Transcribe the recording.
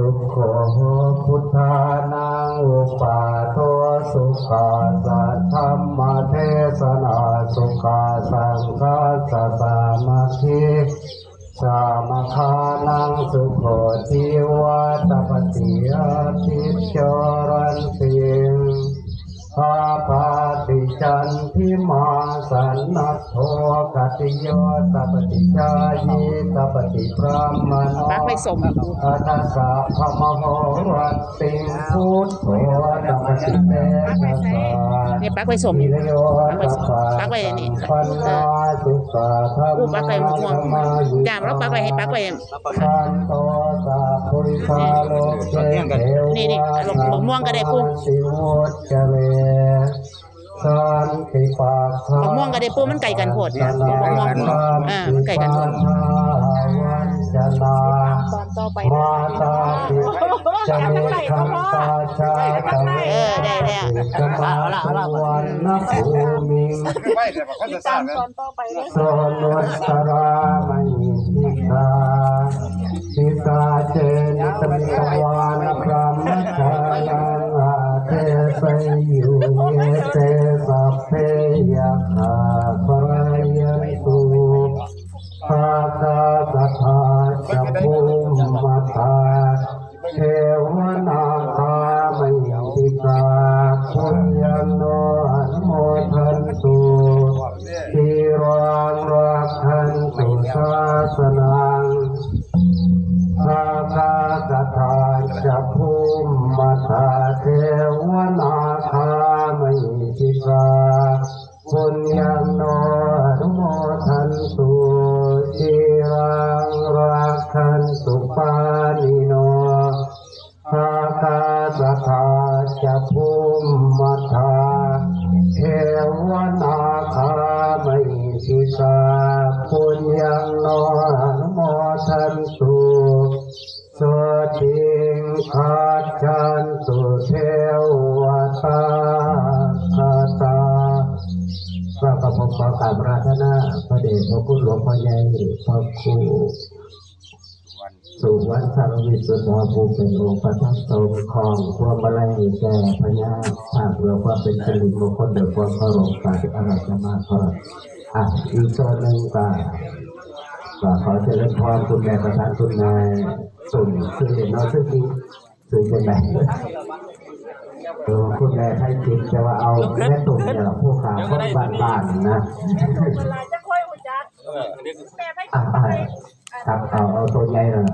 สุโขพุทธานังอุปาโทสุขาสัทธรรมเทศนาสุขาสังฆาสสามาคิสามคานังสุโขทิวัตปฏิยติจรันติงพาปา จันทิมาสันนัทโทกติโยตัปฏิชายิตัปฏิพระมโนปักไปสมอาทัสสะพมโหรัตติพุทโธตัปฏิเตนะสาเนี่ยปักไปสมปักไว้นี่ปัญญาสุขะธรรอู้ปักไปม่วงมายุจามแล้วปักไปให้ปักไปสันนี่นี่หลงหลงม่วงก็ได้ปุ๊ สิวุจเจเรสันติปาคาบักม่วงก็ได้ปุ๊มันไก่กันโพดบักม่วงอ่ามันไก่กันโพดวันจนาตอนต่อไปมาตาติจะมีคันตาชาตะเวเออได้แล้วจะมาสวรรณภูมิไม่เลยบอกเขาจะสตาร้างมนะตอนต่อไปเลยโสนวสรามหิทิกาทิกาเจนิตมิตวาน สยุเยเตสัพเพยะคาปรายตุภาคาสทาจะภูมิมาตาเทวนาคาไมหิติกาพุญญโนอนุโมทันตุทีรังรักขันตุศาสนังภาคาสถาจะภูมิมาตาเทวนา หิติกาปุญญาโนอนุโมทันตุที่รังรักขันตุปานิโนภาคาสถาจะภูมิมัทธาเทวนาคาไมิสิกาปุญญังนอนุโมทันตุสติงขาจันตุเทวตา พระประพขอกราบราธนาพระเดชพระคุณหลวงพ่อใหญ่พระครูสุวรรณสารวิสุทธาภูเป็นองค์ประทับทรงของพวงมาลัยแก่พญาภาคเรือว่าเป็นสิริมงคลเดือดความเคารพการอาราธนาขออะอีกตัวหนึ่งก็ก็ขอเจริญพรคุณแม่ประธานคุณนายสุ่มซึ่งเห็นน้องซึ่งจริงซึ่งเป็นแบบ เออคุณแม่ไทยจริงแต่ว่าเอาแม่ตุ่มเนี่ยหรอพวกขาพวกบ้านๆนะเวลาจะค่อยหัวจักแม่ไม่อะไปอะครับเอาเอาตัวใหญ่หน่อย